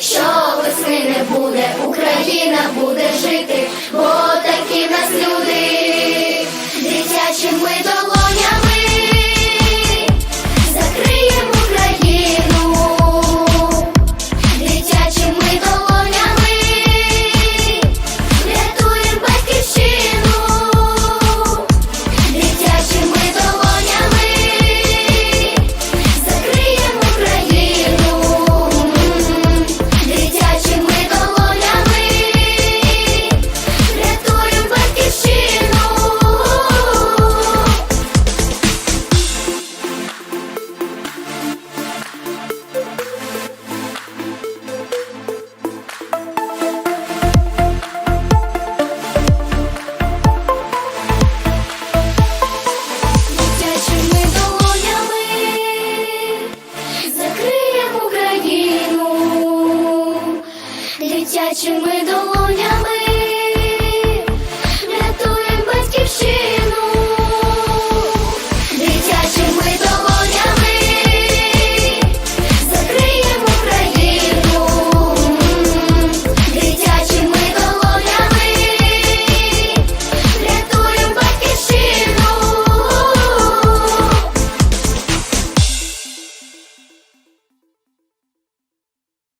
що весни не буде, Україна буде жити, бо такі нас люди. Гарячими долонями рятуємо батьківщину.